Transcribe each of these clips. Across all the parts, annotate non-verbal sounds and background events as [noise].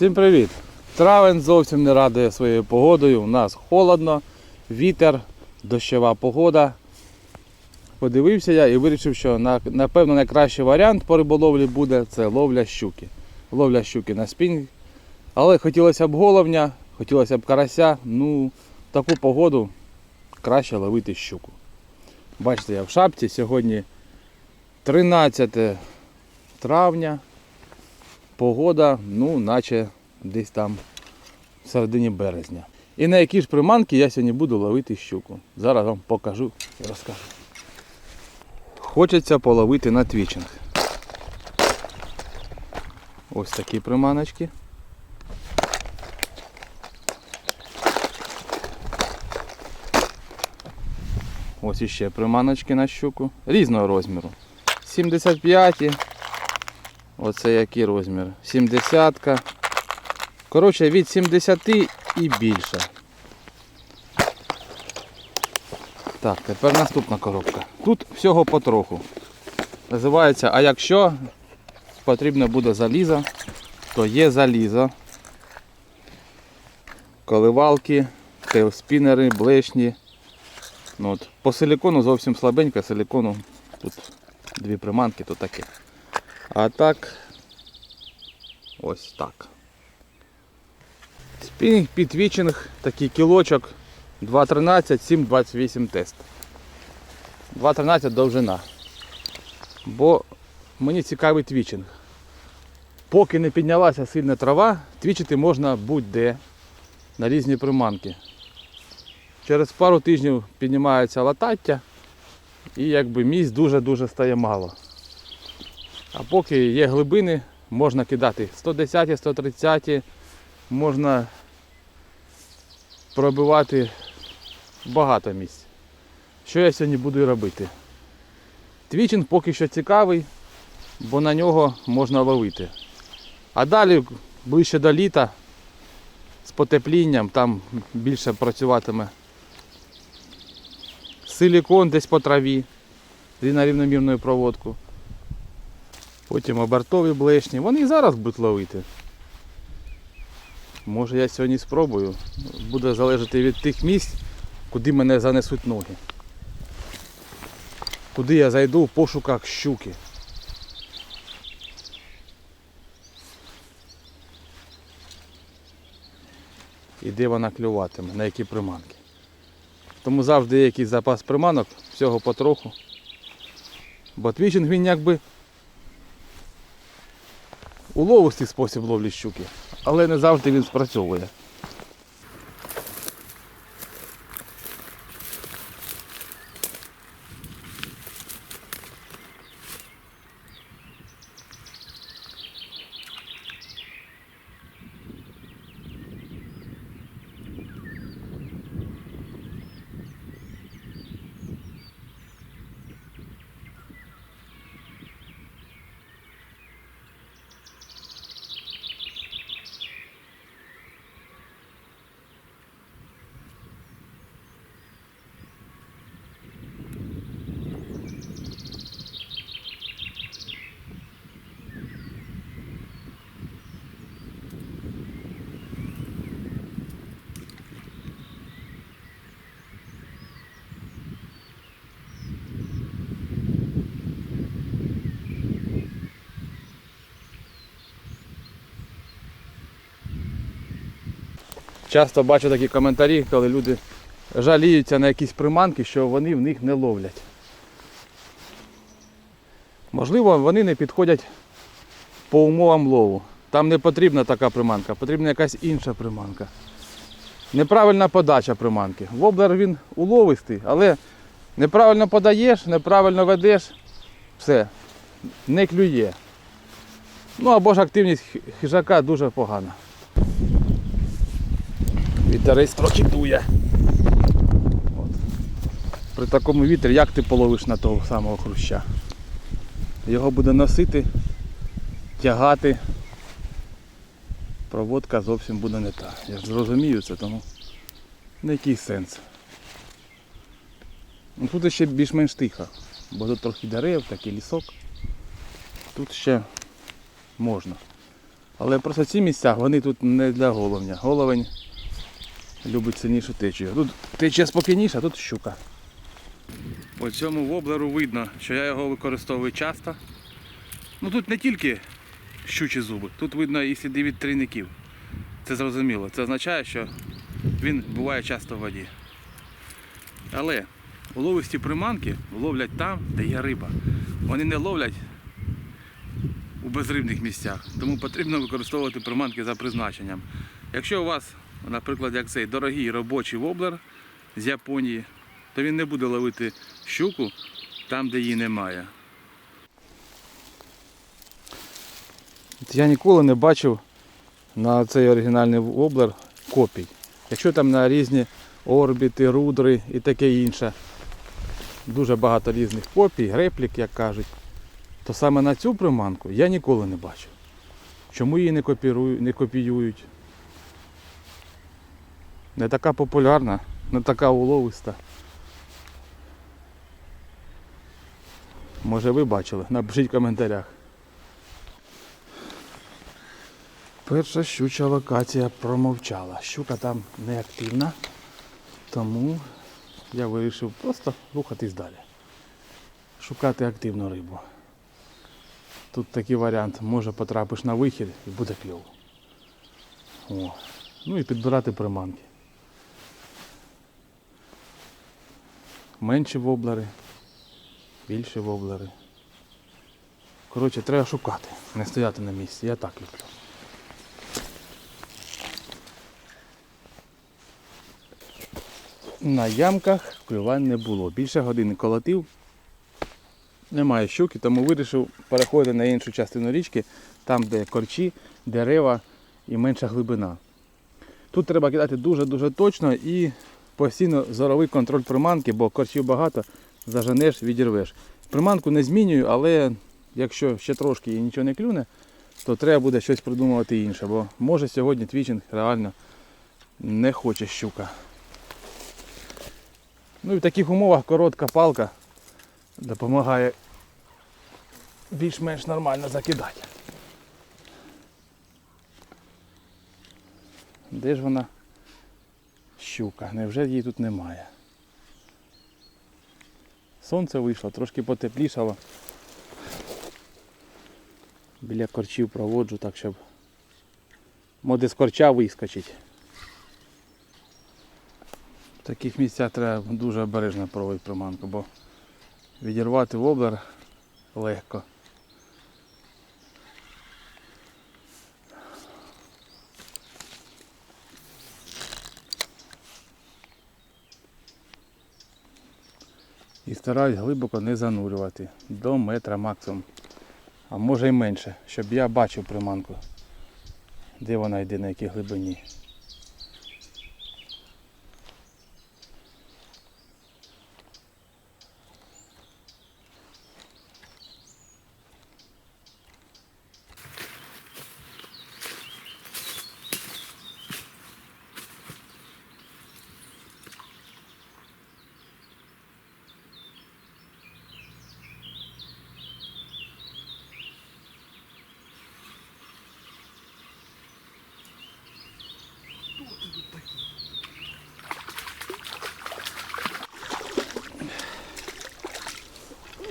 Всім привіт! Травень зовсім не радує своєю погодою. У нас холодно, вітер, дощова погода. Подивився я і вирішив, що напевно найкращий варіант по риболовлі буде це ловля щуки. Ловля щуки на спінг. Але хотілося б головня, хотілося б карася. Ну, в таку погоду краще ловити щуку. Бачите, я в шапці. Сьогодні 13 травня. Погода, ну, наче десь там в середині березня. І на які ж приманки я сьогодні буду ловити щуку. Зараз вам покажу і розкажу. Хочеться половити на твічинг. Ось такі приманочки. Ось іще приманочки на щуку. Різного розміру. 75 Оце який розмір? 70. Коротше, від 70 і більше. Так, тепер наступна коробка. Тут всього потроху. Називається, а якщо потрібно буде залізо, то є залізо. Коливалки, тейлспінери, блешні. Ну, от. По силикону зовсім слабенько, силикону тут дві приманки, то таке. А так ось так. Спінінг підвічинг, такий кілочок 2.13, 7.28 тест. 2.13 довжина. Бо мені цікавий твічинг. Поки не піднялася сильна трава, твічити можна будь-де на різні приманки. Через пару тижнів піднімається латаття і якби місць дуже-дуже стає мало. А поки є глибини, можна кидати 110, 130, можна пробивати багато місць. Що я сьогодні буду робити? Твічинг поки що цікавий, бо на нього можна ловити. А далі, ближче до літа, з потеплінням, там більше працюватиме силікон десь по траві на рівномірну проводку. Потім обертові блешні. Вони і зараз будуть ловити. Може я сьогодні спробую. Буде залежати від тих місць, куди мене занесуть ноги. Куди я зайду в пошуках щуки. І де вона клюватиме, на які приманки. Тому завжди є якийсь запас приманок, всього потроху. Бо твічинг він якби уловистий спосіб ловлі щуки, але не завжди він спрацьовує. Часто бачу такі коментарі, коли люди жаліються на якісь приманки, що вони в них не ловлять. Можливо, вони не підходять по умовам лову. Там не потрібна така приманка, потрібна якась інша приманка. Неправильна подача приманки. Воблер він уловистий, але неправильно подаєш, неправильно ведеш, все, не клює. Ну або ж активність хижака дуже погана. Вітерець трохи дує. От. При такому вітрі як ти половиш на того самого хруща? Його буде носити, тягати. Проводка зовсім буде не та. Я ж розумію це, тому не який сенс. Ну, Тут ще більш-менш тихо, бо тут трохи дерев, такий лісок. Тут ще можна. Але просто ці місця, вони тут не для головня. Головень любить сильнішу течію. Тут течія спокійніша, а тут щука. По цьому воблеру видно, що я його використовую часто. Ну тут не тільки щучі зуби, тут видно і сліди від трійників. Це зрозуміло. Це означає, що він буває часто в воді. Але уловисті приманки ловлять там, де є риба. Вони не ловлять у безрибних місцях. Тому потрібно використовувати приманки за призначенням. Якщо у вас, наприклад, як цей дорогий робочий воблер з Японії, то він не буде ловити щуку там, де її немає. Я ніколи не бачив на цей оригінальний воблер копій. Якщо там на різні орбіти, рудри і таке інше, дуже багато різних копій, реплік, як кажуть, то саме на цю приманку я ніколи не бачив. Чому її не, копіюють? Не така популярна, не така уловиста. Може ви бачили? Напишіть в коментарях. Перша щуча локація промовчала. Щука там не активна, тому я вирішив просто рухатись далі. Шукати активну рибу. Тут такий варіант, може потрапиш на вихід і буде кльово. О. Ну і підбирати приманки. Менші воблери, більші воблери. Коротше, треба шукати, не стояти на місці. Я так люблю. На ямках клювань не було. Більше години колотив. Немає щуки, тому вирішив переходити на іншу частину річки, там де корчі, дерева і менша глибина. Тут треба кидати дуже-дуже точно і постійно зоровий контроль приманки, бо корчів багато, заженеш, відірвеш. Приманку не змінюю, але якщо ще трошки і нічого не клюне, то треба буде щось придумувати інше, бо може сьогодні твічинг реально не хоче щука. Ну і в таких умовах коротка палка допомагає більш-менш нормально закидати. Де ж вона? Щука, невже її тут немає? Сонце вийшло, трошки потеплішало. Біля корчів проводжу так, щоб моди з корча вискочить. В таких місцях треба дуже обережно проводити приманку, бо відірвати воблер легко. Стараюсь глибоко не занурювати до метра максимум. А може й менше, щоб я бачив приманку, де вона йде на якій глибині.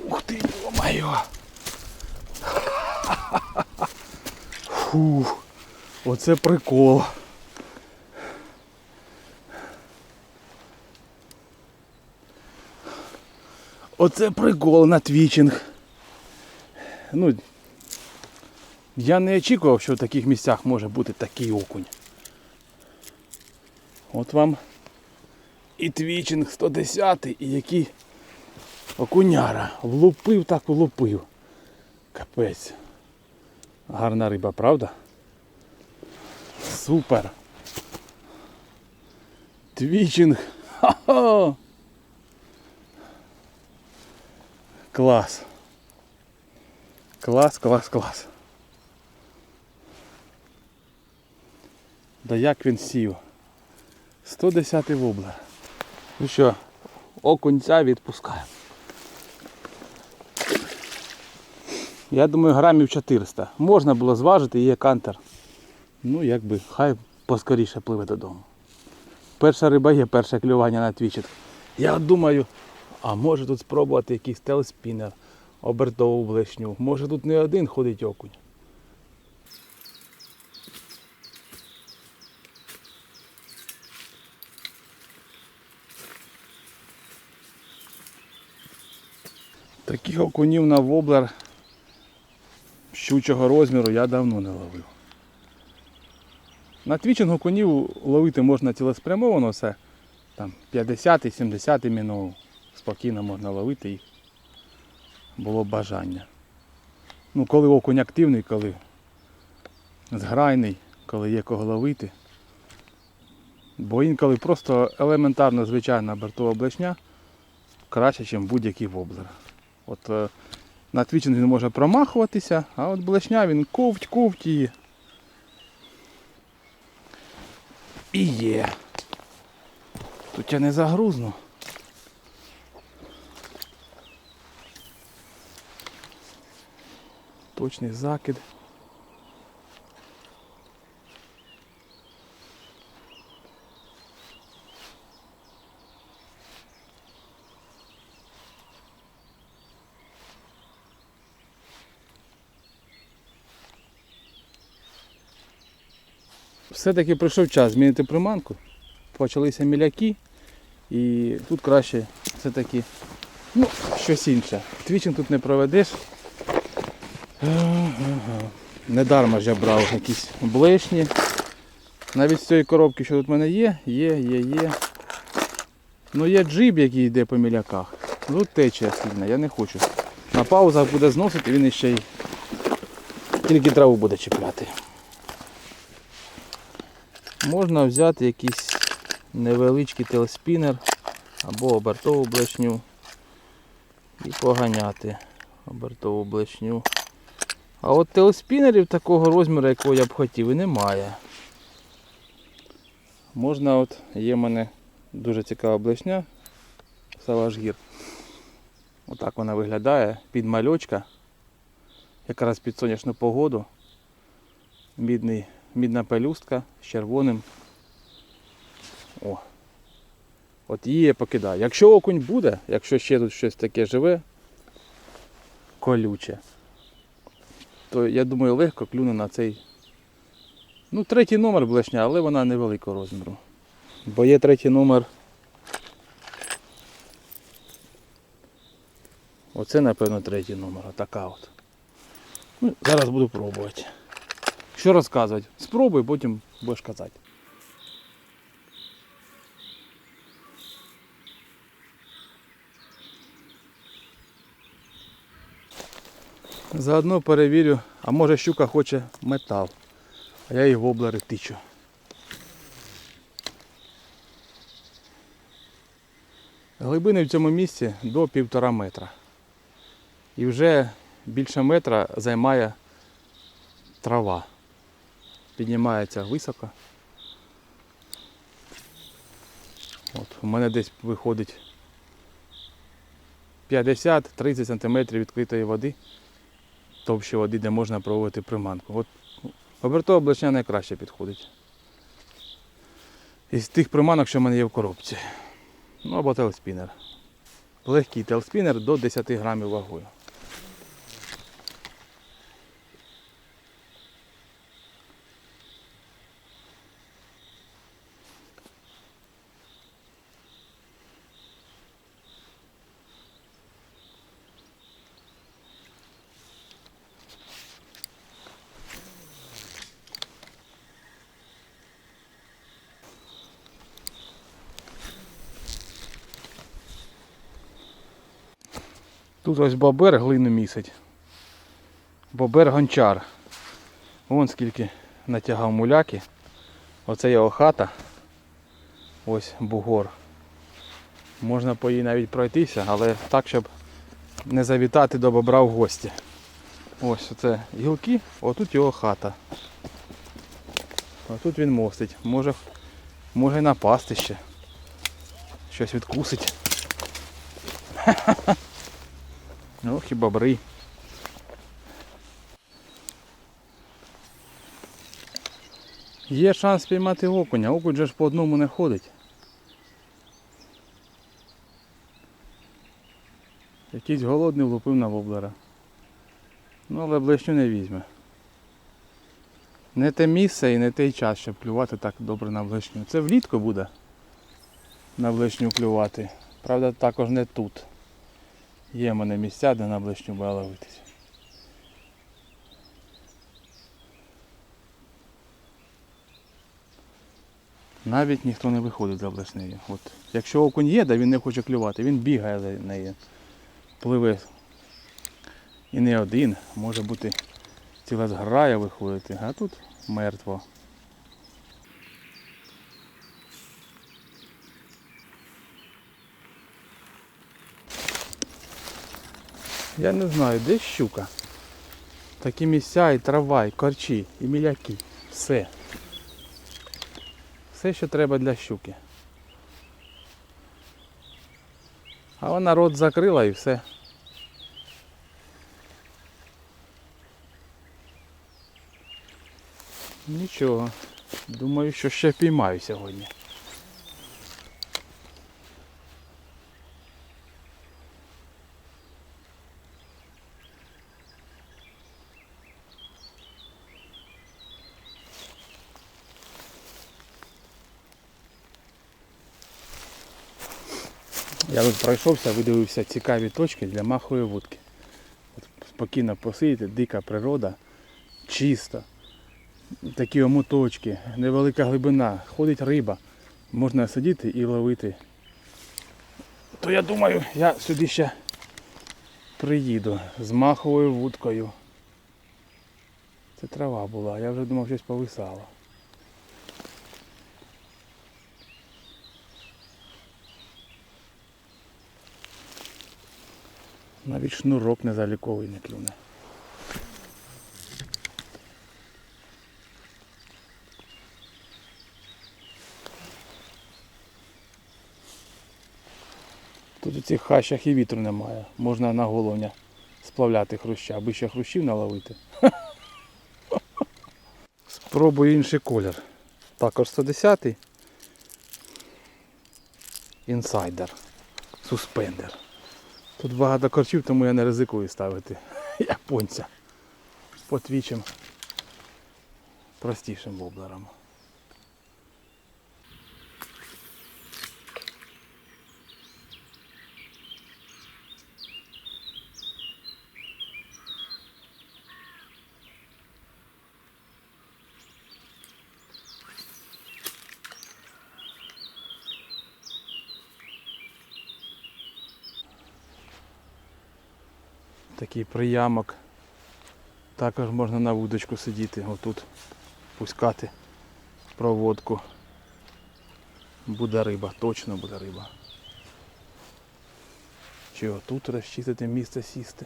Ух ти, йо-моє! Фух, оце прикол. Оце прикол на твічинг. Ну, я не очікував, що в таких місцях може бути такий окунь. От вам і твічинг 110 і який окуняра. Влупив так влупив. Капець. Гарна риба, правда? Супер. Твічинг. Ха-ха. Клас. Клас, клас, клас. Да як він сів? 110 воблер. Ну що, окунця відпускаємо. Я думаю, грамів 400. Можна було зважити, є кантер. Ну, якби, хай поскоріше пливе додому. Перша риба є, перше клювання на твічет. Я думаю, а може тут спробувати якийсь телеспінер, обертову блешню. Може тут не один ходить окунь. Таких окунів на воблер щучого розміру я давно не ловив. На твічинг окунів ловити можна цілеспрямовано, все там 50-70 мінов. Спокійно можна ловити їх. Було бажання. Ну, коли окунь активний, коли зграйний, коли є кого ловити. Бо інколи просто елементарно звичайна бортова блешня краще, ніж будь-який воблер. От е, на твічинг він може промахуватися, а от блешня він ковть, ковть її. І є. Тут я не загрузну. Точний закид. Все-таки прийшов час змінити приманку. Почалися міляки. І тут краще все-таки ну, щось інше. Твічинг тут не проведеш. Недарма ж я брав якісь блешні. Навіть з цієї коробки, що тут в мене є, є, є, є. Ну є джиб, який йде по міляках. Тут течія сильна, я не хочу. На паузах буде зносити, він іще й тільки траву буде чіпляти. Можна взяти якийсь невеличкий телеспінер або обертову блешню і поганяти обертову блешню. А от телеспінерів такого розміру, якого я б хотів, і немає. Можна от, є в мене дуже цікава блешня Салашгір. Отак вона виглядає, під мальочка, якраз під сонячну погоду. Мідний, мідна пелюстка з червоним. О. От її я покидаю. Якщо окунь буде, якщо ще тут щось таке живе, колюче, то я думаю легко клюне на цей. Ну, третій номер блешня, але вона невеликого розміру. Бо є третій номер. Оце, напевно, третій номер, отака от. Ну, зараз буду пробувати. Що розказувати? Спробуй, потім будеш казати. Заодно перевірю, а може щука хоче метал, а я її в облари тичу. Глибини в цьому місці до півтора метра. І вже більше метра займає трава. Піднімається високо. От, у мене десь виходить 50-30 см відкритої води товщі води, де можна проводити приманку. От обертова блешня найкраще підходить. Із тих приманок, що в мене є в коробці. Ну або телеспінер. Легкий телеспінер до 10 грамів вагою. Тут ось бобер глину місить. Бобер гончар. Вон скільки натягав муляки. Оце його хата. Ось бугор. Можна по їй навіть пройтися, але так, щоб не завітати до бобра в гості. Ось оце гілки, отут його хата. Отут він мостить. Може, може напасти ще. Щось відкусить. [laughs] Ох і бобри. Є шанс спіймати окуня, окунь же ж по одному не ходить. Якийсь голодний влупив на воблера. Ну, але блешню не візьме. Не те місце і не той час, щоб клювати так добре на блешню. Це влітку буде на блешню клювати. Правда, також не тут. Є в мене місця, де на блешню буде ловитися. Навіть ніхто не виходить за блешнею. От. Якщо окунь є, да він не хоче клювати, він бігає за нею. Пливе. І не один, може бути ціла зграя виходити, а тут мертво. Я не знаю, де щука. Такі місця, і трава, і корчі, і міляки. Все. Все, що треба для щуки. А вона рот закрила і все. Нічого. Думаю, що ще піймаю сьогодні. Я тут пройшовся, видивився цікаві точки для махової вудки. Спокійно посидіти, дика природа, чиста. Такі омоточки, невелика глибина, ходить риба. Можна сидіти і ловити. То я думаю, я сюди ще приїду з маховою вудкою. Це трава була, я вже думав, щось повисало. Навіть шнурок не заліковий не клюне. Тут у цих хащах і вітру немає. Можна на головня сплавляти хруща, аби ще хрущів наловити. [laughs] Спробую інший колір. Також 110-й. Інсайдер. Суспендер. Тут багато корчів, тому я не ризикую ставити [laughs] японця. Потвічим простішим воблером. Такий приямок. Також можна на вудочку сидіти, отут пускати проводку. Буде риба, точно буде риба. Чи отут розчистити місце сісти.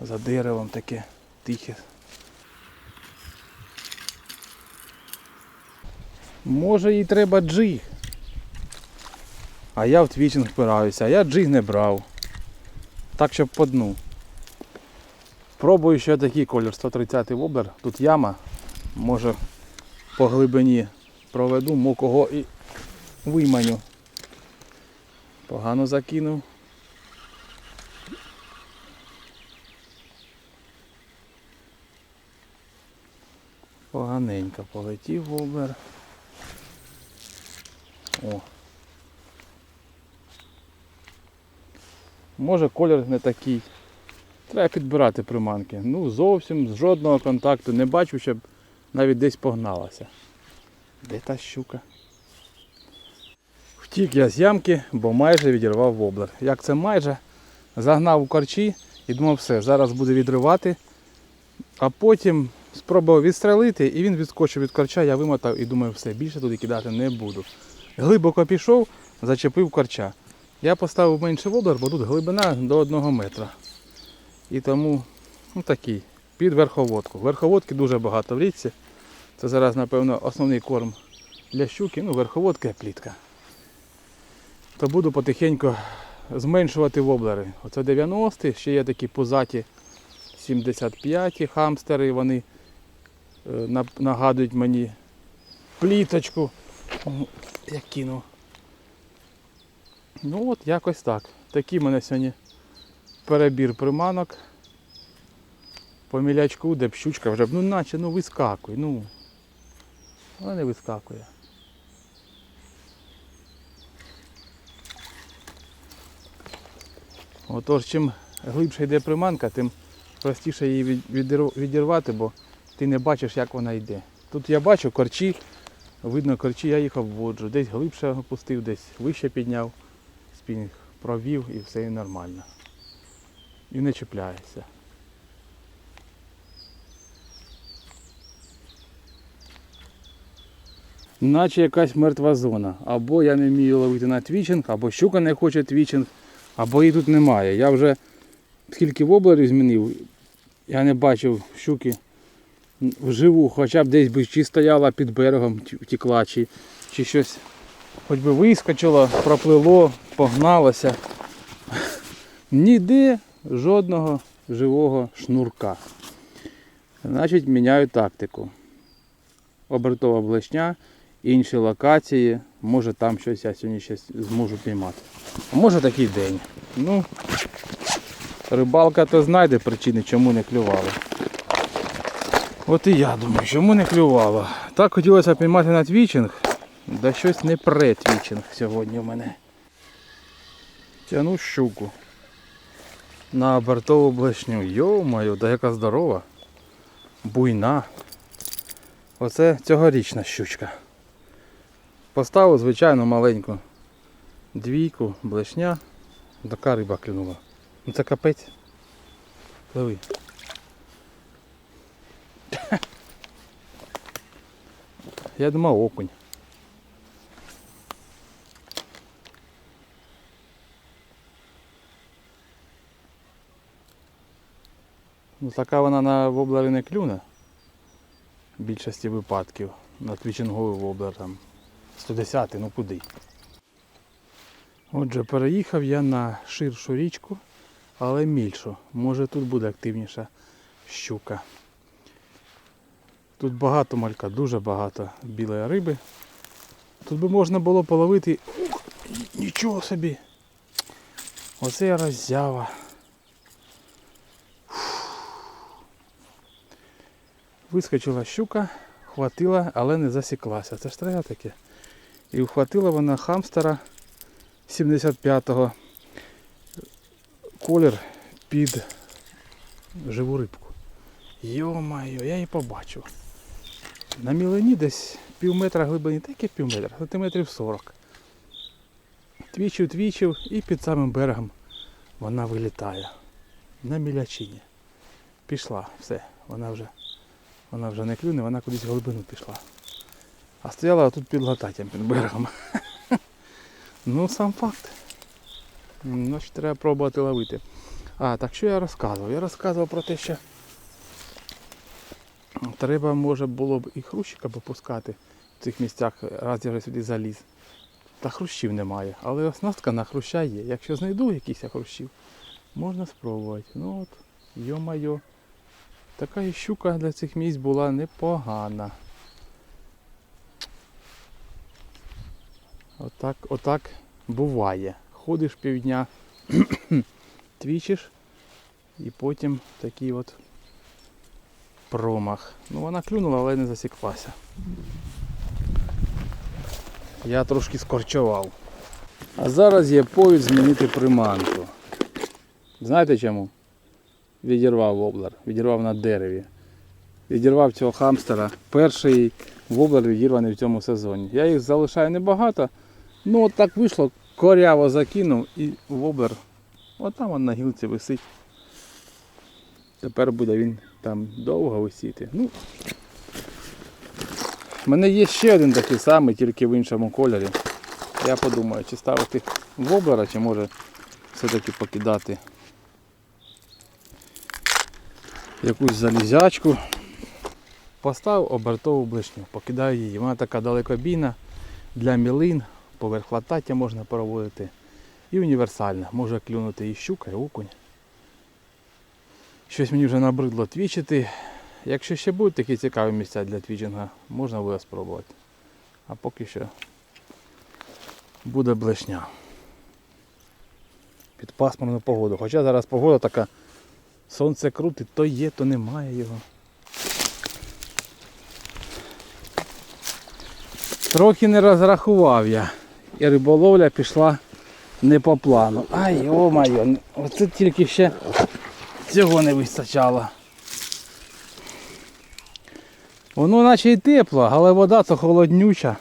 За деревом таке тихе. Може їй треба джиг. А я в твічинг впираюся, а я джиг не брав. Так, щоб по дну. Пробую ще такий колір 130 воблер. Тут яма. Може по глибині проведу, мокого і вийманю. Погано закинув. Поганенько полетів воблер. О. Може колір не такий. Треба підбирати приманки. Ну зовсім з жодного контакту не бачу, щоб навіть десь погналася. Де та щука? Втік я з ямки, бо майже відірвав воблер. Як це майже? Загнав у корчі і думав, все, зараз буде відривати. А потім спробував відстрелити і він відскочив від корча, я вимотав і думаю, все, більше туди кидати не буду. Глибоко пішов, зачепив корча. Я поставив менший воблер, бо тут глибина до 1 метра. І тому ну, такий, під верховодку. Верховодки дуже багато в річці. Це зараз, напевно, основний корм для щуки, ну, верховодка і плітка. То буду потихеньку зменшувати воблери. Оце 90 ще є такі пузаті 75-ті хамстери, вони е, нагадують мені пліточку. Я кинув. Ну от якось так. Такий в мене сьогодні перебір приманок. По мілячку, де б вже, ну наче, ну вискакуй, ну. Вона не вискакує. Отож, чим глибше йде приманка, тим простіше її відірвати, бо ти не бачиш, як вона йде. Тут я бачу корчі, видно корчі, я їх обводжу. Десь глибше опустив, десь вище підняв, спінг провів і все нормально. І не чіпляється. Наче якась мертва зона. Або я не вмію ловити на твічинг, або щука не хоче твічинг, або її тут немає. Я вже скільки воблерів змінив, я не бачив щуки вживу, хоча б десь би чи стояла під берегом, втекла, чи, чи щось хоч би вискочило, проплило, погналося. [laughs] Ніде жодного живого шнурка. Значить, міняю тактику. Обертова блешня, інші локації. Може там щось я сьогодні щось зможу піймати. Може такий день. Ну, рибалка то знайде причини, чому не клювало. От і я думаю, чому не клювало. Так хотілося піймати на твічинг, да щось не пре твічинг сьогодні в мене. Тяну щуку. На обертову блешню. Йо-моє, да яка здорова. Буйна. Оце цьогорічна щучка. Поставив звичайну маленьку двійку, блешня. Така риба клюнула. Ну це капець. Пливи. [laughs] Я думав окунь. Ну така вона на воблері не клюне. В більшості випадків. На твічинговий воблер там 110 ну куди. Отже, переїхав я на ширшу річку, але мільшу. Може тут буде активніша щука. Тут багато малька, дуже багато білої риби. Тут би можна було половити. Ух, нічого собі. Оце роззява. Вискочила щука, хватила, але не засіклася. Це ж треба таке. І вхватила вона хамстера 75-го. Колір під живу рибку. Йо-майо, я її побачив. На мілені десь пів метра глибини, таке пів метра, сантиметрів 40. Твічив, твічив і під самим берегом вона вилітає. На мілячині. Пішла, все, вона вже, вона вже не клюне, вона кудись в глибину пішла. А стояла тут під лататтям під берегом. [laughs] Ну, сам факт. Значить, треба пробувати ловити. А, так що я розказував? Я розказував про те, що треба може було б і хрущика попускати в цих місцях, раз я вже сюди заліз. Та хрущів немає. Але оснастка на хруща є. Якщо знайду якийсь хрущів, можна спробувати. Ну от, йо-майо. Така і щука для цих місць була непогана. Отак, отак буває. Ходиш півдня, [clears throat] твічиш і потім такий от промах. Ну вона клюнула, але не засіклася. Я трошки скорчував. А зараз є повід змінити приманку. Знаєте чому? Відірвав воблер, відірвав на дереві. Відірвав цього хамстера. Перший воблер відірваний в цьому сезоні. Я їх залишаю небагато. Ну от так вийшло, коряво закинув і воблер. От там на гілці висить. Тепер буде він там довго висіти. Ну, в мене є ще один такий самий, тільки в іншому кольорі. Я подумаю, чи ставити воблера, чи може все-таки покидати якусь залізячку. Поставив обертову блишню, покидаю її. Вона така далекобійна для мілин, поверх латаття можна проводити. І універсальна. Може клюнути і щука, і окунь. Щось мені вже набридло твічити. Якщо ще будуть такі цікаві місця для твічинга, можна буде спробувати. А поки що буде блешня. Під пасмурну погоду. Хоча зараз погода така, сонце крутить, то є, то немає його. Трохи не розрахував я. І риболовля пішла не по плану. Ай, о-майо, оце тільки ще цього не вистачало. Воно наче й тепло, але вода то холоднюча.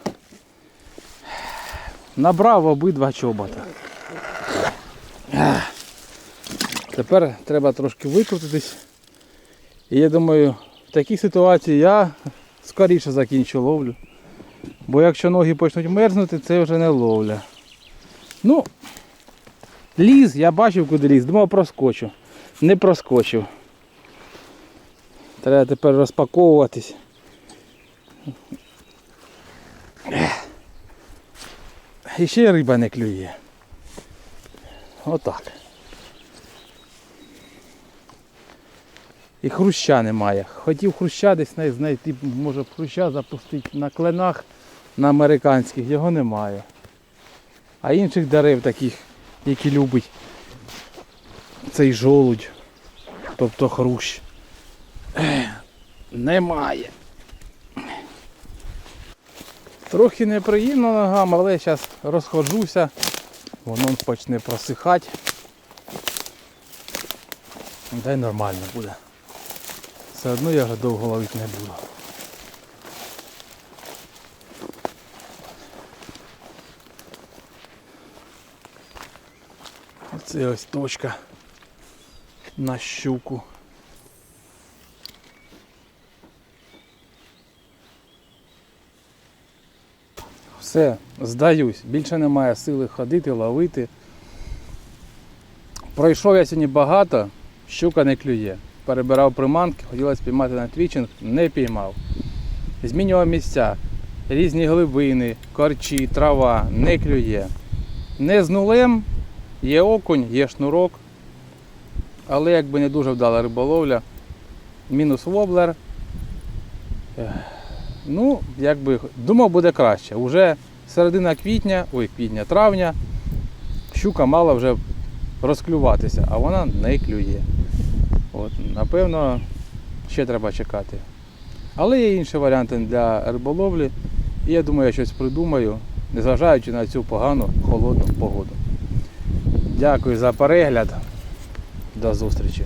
Набрав обидва чобота. Тепер треба трошки викрутитись. І я думаю, в такій ситуації я скоріше закінчу ловлю. Бо якщо ноги почнуть мерзнути, це вже не ловля. Ну, ліз, я бачив, куди ліз, думав проскочу. Не проскочив. Треба тепер розпаковуватись. І ще риба не клює. Отак. І хруща немає. Хотів хруща десь знай- знайти, може хруща запустити на кленах на американських, його немає. А інших дерев таких, які любить цей жолудь, тобто хрущ. Немає. Трохи неприємно ногам, але зараз розходжуся, воно почне просихати. Та й нормально буде. Все одно я довго ловити не буду. Оце ось точка на щуку. Все, здаюсь. Більше немає сили ходити, ловити. Пройшов я сьогодні багато, щука не клює. Перебирав приманки, хотілося піймати на твічинг, не піймав. Змінював місця, різні глибини, корчі, трава, не клює. Не з нулем, є окунь, є шнурок, але якби не дуже вдала риболовля. Мінус воблер. Ну, якби думав буде краще. Уже середина квітня, ой, квітня, травня, щука мала вже розклюватися, а вона не клює. От, напевно, ще треба чекати. Але є інші варіанти для риболовлі. І я думаю, я щось придумаю, незважаючи на цю погану холодну погоду. Дякую за перегляд. До зустрічі.